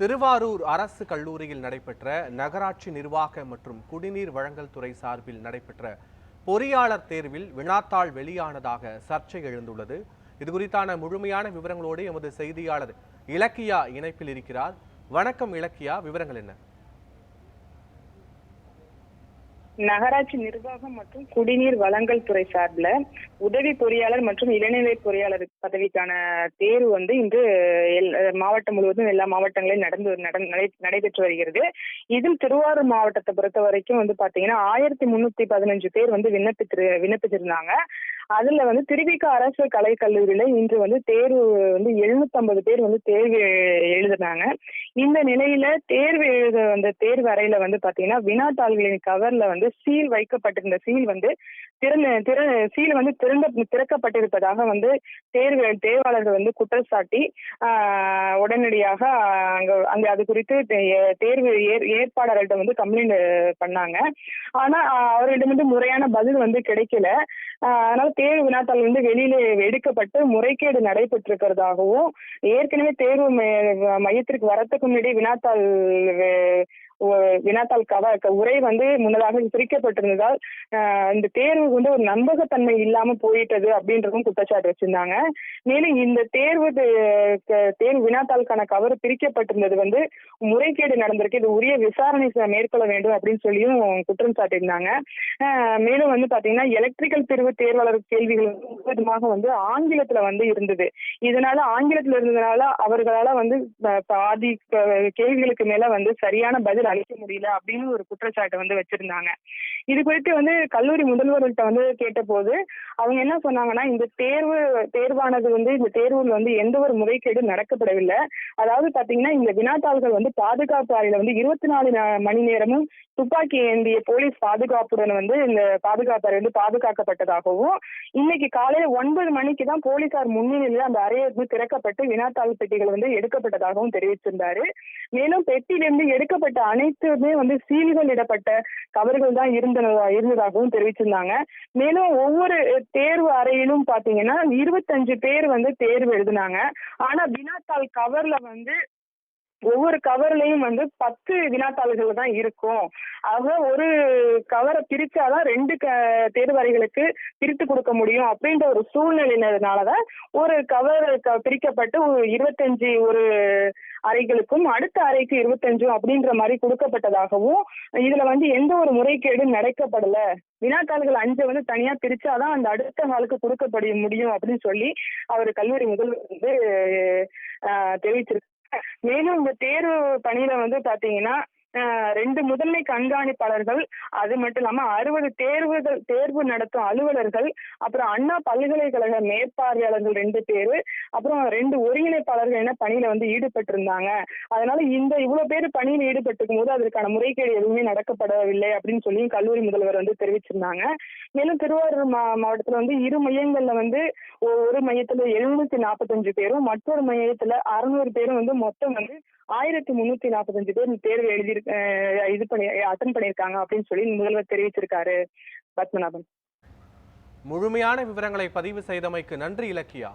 திருவாரூர் அரசு கல்லூரியில் நடைபெற்ற நகராட்சி நிர்வாக மற்றும் குடிநீர் வழங்கல் துறை சார்பில் நடைபெற்ற பொறியாளர் தேர்வில் வினாத்தாள் வெளியானதாக சர்ச்சை எழுந்துள்ளது. இது குறித்தான முழுமையான விவரங்களோடு எமது செய்தியாளர் இலக்கியா இணைப்பில் இருக்கிறார். வணக்கம் இலக்கியா விவரங்கள் என்ன? நகராட்சி நிர்வாகம் மற்றும் குடிநீர் வழங்கல் துறை சார்பில் உதவி பொறியாளர் மற்றும் இளநிலை பொறியாளர் பதவிக்கான தேர்வு வந்து இன்று எல்- மாவட்டம் முழுவதும் எல்லா மாவட்டங்களிலும் நடந்து நடைபெற்று வருகிறது. இதில் திருவாரூர் மாவட்டத்தை பொறுத்த வரைக்கும் வந்து பாத்தீங்கன்னா ஆயிரத்தி முன்னூத்தி பதினஞ்சு பேர் வந்து விண்ணப்பித்திரு விண்ணப்பிச்சிருந்தாங்க அதுல வந்து திருவிக அரசு கலை கல்லூரியில இன்று வந்து தேர்வு வந்து 750 பேர் வந்து தேர்வு எழுதுனாங்க. இந்த நிலையில தேர்வு எழுத வந்த தேர்வு அறையில வந்து பாத்தீங்கன்னா வினாத்தாள்களின் கவர்ல வந்து சீல் வைக்கப்பட்டிருந்த சீல் வந்து திறந்த திற சீல் வந்து திறந்த திறக்கப்பட்டிருப்பதாக வந்து தேர்வு தேர்வாளர்கள் வந்து குற்றம் சாட்டி ஆஹ், உடனடியாக அங்க அங்க அது குறித்து தே- தேர்வு ஏற் ஏற்பாளர்கள்ட்ட வந்து கம்ப்ளைண்ட் பண்ணாங்க. ஆனா அவர்களிடம் வந்து முறையான பதில் வந்து கிடைக்கல. அதனால தேர்வு வினாத்தாள் வந்து வெளியில எடுக்கப்பட்டு முறைகேடு நடைபெற்றிருக்கிறதாகவும் ஏற்கனவே தேர்வு மைய- மையத்திற்கு வரத்துக்கு முன்னாடி வினாத்தாள் வினாத்தாள் கவ உரை வந்து முன்னதாக பிரிக்கப்பட்டிருந்ததால் இந்த தேர்வு வந்து ஒரு நம்பகத்தன்மை இல்லாம போயிட்டது அப்படின்றதும் குற்றச்சாட்டு வச்சிருந்தாங்க. மேலும் இந்த தேர்வு தேர்வு வினாத்தாளுக்கான கவர் பிரிக்கப்பட்டிருந்தது வந்து முறைகேடு நடந்திருக்கு. இது உரிய விசாரணை மேற்கொள்ள வேண்டும் அப்படின்னு சொல்லியும் குற்றம் சாட்டியிருந்தாங்க. மேலும் வந்து பாத்தீங்கன்னா எலக்ட்ரிக்கல் பிரிவு தேர்வாளர் கேள்விகள் முழுவதுமாக வந்து ஆங்கிலத்துல வந்து இருந்தது. இதனால ஆங்கிலத்துல இருந்ததுனால அவர்களால வந்து பாதி கேள்விகளுக்கு மேல வந்து சரியான பதில் அளிக்க முடியல அப்படின்னு ஒரு குற்றச்சாட்டு வந்து வச்சிருந்தாங்க. இது குறித்து வந்து கல்லூரி முதல்வர்கள்ட்ட வந்து கேட்டபோது அவங்க என்ன சொன்னாங்கன்னா இந்த தேர்வு தேர்வானது வந்து இந்த தேர்வில் வந்து எந்த ஒரு முறைகேடு நடக்கப்படவில்லை. அதாவது பாத்தீங்கன்னா இந்த வினாத்தாள்கள் வந்து பாதுகாப்பு அறையில வந்து இருபத்தி நாலு மணி நேரமும் துப்பாக்கி ஏந்திய போலீஸ் பாதுகாப்புடன் வந்து இந்த பாதுகாப்பு அறை வந்து பாதுகாக்கப்பட்டதாகவும் இன்னைக்கு காலையில ஒன்பது மணிக்கு தான் போலீசார் முன்னிலையில அந்த அறையை வந்து திறக்கப்பட்டு வினாத்தாள் பெட்டிகள் வந்து எடுக்கப்பட்டதாகவும் தெரிவிச்சிருந்தாரு. மேலும் பெட்டியிலிருந்து எடுக்கப்பட்ட அனைத்துமே வந்து சீல்கள் இடப்பட்ட கவர்கள் தான் இருந்ததா இருந்ததாகவும் தெரிவிச்சிருந்தாங்க. மேலும் ஒவ்வொரு தேர்வு அறையிலும் பாத்தீங்கன்னா இருபத்தஞ்சு பேர் வந்து தேர்வு எழுதினாங்க. ஆனா வினாத்தாள் கவர்ல வந்து ஒவ்வொரு கவர்லயும் வந்து பத்து வினாத்தாள்கள் தான் இருக்கும். ஆக ஒரு கவரை பிரிச்சாதான் ரெண்டு க தேர்வறைகளுக்கு பிரித்து கொடுக்க முடியும். அப்படின்ற ஒரு சூழ்நிலையினதுனாலதான் ஒரு கவர் க- பிரிக்கப்பட்டு ஒரு இருபத்தஞ்சு ஒரு அறைகளுக்கும் அடுத்த அறைக்கு இருபத்தஞ்சும் அப்படின்ற மாதிரி கொடுக்கப்பட்டதாகவும் இதுல வந்து எந்த ஒரு முறைகேடும் நடக்கப்படல. வினாத்தாள்கள் அஞ்சு வந்து தனியா பிரிச்சாதான் அந்த அடுத்த நாளுக்கு கொடுக்கப்பட முடியும் அப்படின்னு சொல்லி அவர் கல்லூரி முதல்வர் வந்து ஆஹ், மேலும் இந்த தேர்வு பணியில வந்து பாத்தீங்கன்னா ரெண்டு முதன்மை கண்காணிப்பாளர்கள் அது மட்டும் இல்லாம அறுபது தேர்வுகள் தேர்வு நடத்தும் அலுவலர்கள் அப்புறம் அண்ணா பல்கலைக்கழக மேற்பார்வையாளர்கள் ரெண்டு பேரு அப்புறம் ரெண்டு ஒருங்கிணைப்பாளர்கள் என பணியில வந்து ஈடுபட்டிருந்தாங்க. அதனால இந்த இவ்வளவு பேர் பணியில் ஈடுபட்டிருக்கும் போது அதற்கான முறைகேடு எதுவுமே நடக்கப்படவில்லை அப்படின்னு சொல்லி கல்லூரி முதல்வர் வந்து தெரிவிச்சிருந்தாங்க. மேலும் திருவாரூர் மா மாவட்டத்துல வந்து இரு மையங்கள்ல வந்து ஒரு மையத்துல எழுநூத்தி நாற்பத்தஞ்சு பேரும் மற்றொரு மையத்துல அறுநூறு பேரும் வந்து மொத்தம் வந்து ஆயிரத்தி முன்னூத்தி நாற்பத்தஞ்சு பேர் தேர்வு எழுதி இது பண்ணி அட்டன் பண்ணியிருக்காங்க அப்படின்னு சொல்லி முதல்வர் தெரிவிச்சிருக்காரு பத்மநாபன். முழுமையான விவரங்களை பதிவு செய்தமைக்கு நன்றி இலக்கியா.